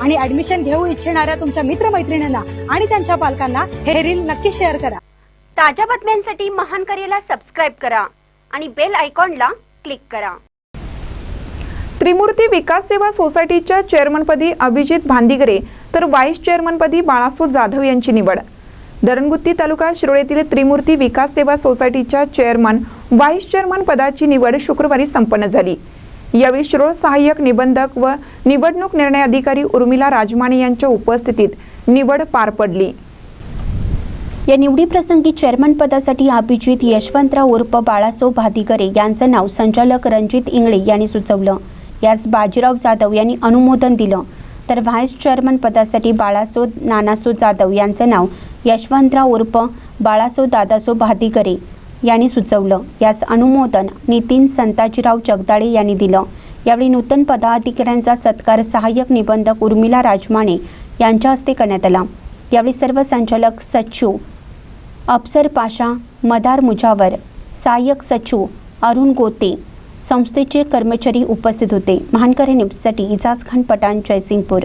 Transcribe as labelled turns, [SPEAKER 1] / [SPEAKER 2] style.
[SPEAKER 1] आणि ऍडमिशन घेऊ इच्छिणाऱ्या तुमच्या मित्रमैत्रिणींना आणि त्यांच्या पालकांना हे रील नक्की शेअर करा.
[SPEAKER 2] ताज्या बातम्यांसाठी महान करेला सबस्क्राईब करा आणि बेल आयकॉनला क्लिक करा.
[SPEAKER 3] त्रिमूर्ती विकास सेवा सोसायटीच्या चेअरमनपदी अभिजित भांदिगरे तर व्हाईस चेअरमनपदी बाळासो जाधव यांची निवड. दरणगुत्ती तालुका शिरोळेतील त्रिमूर्ती विकास सेवा सोसायटीच्या चेअरमन व्हाईस चेअरमन पदाची निवड शुक्रवारी संपन्न झाली. यावेळी शिरोळ सहाय्यक निबंधक व निवडणूक निर्णय अधिकारी उर्मिला राजमाने यांच्या उपस्थितीत निवड पार पडली.
[SPEAKER 4] या निवडीप्रसंगी चेअरमन पदासाठी अभिजित यशवंतराव उर्फ बाळासो भादिगरे यांचं नाव संचालक रणजित इंगळे यांनी सुचवलं. यास बाजीराव जाधव यांनी अनुमोदन दिलं. तर व्हाईस चेअरमन पदासाठी बाळासो नानासो जाधव यांचं नाव यशवंतराव उर्फ बाळासो दादासो भादिगरे यांनी सुचवलं. यास अनुमोदन नितीन संताजीराव जगदाळे यांनी दिलं. यावेळी नूतन पदाधिकाऱ्यांचा सत्कार सहाय्यक निबंधक उर्मिला राजमाने यांच्या हस्ते करण्यात आला. यावेळी सर्व संचालक सचिव अफसर पाशा मदार मुजावर सहाय्यक सचिव अरुण गोते संस्थेचे कर्मचारी उपस्थित होते. महानकरे न्यूजसाठी इजाज खान पठाण जयसिंगपूर.